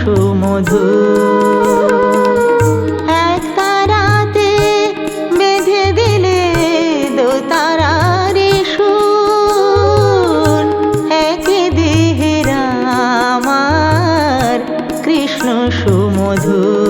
সুমধু। এক তারাতে বেঁধে দিলে আমার কৃষ্ণ সুমধুর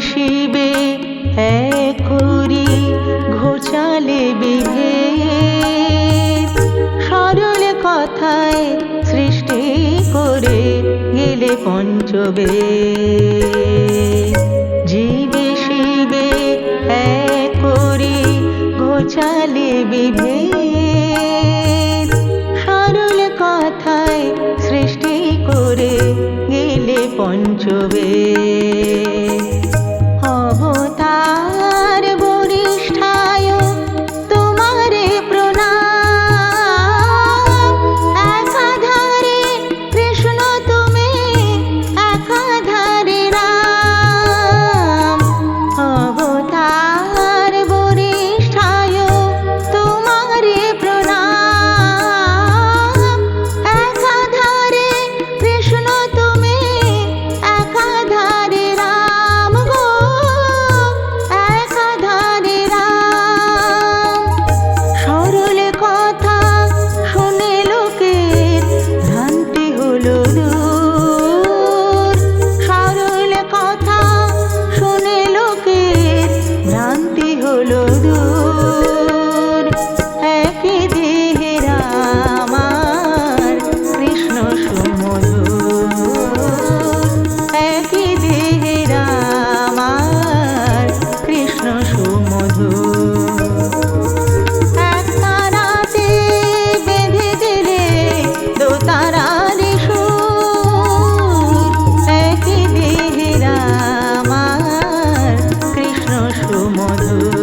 শিবে করি ঘোচালে বিভেদ। সরল কথায় সৃষ্টি করে গেলে পঞ্চবে জীবে শিবে করি ঘোচালে বিভেদ। সরল কথায় সৃষ্টি করে গেলে পঞ্চবে মধুর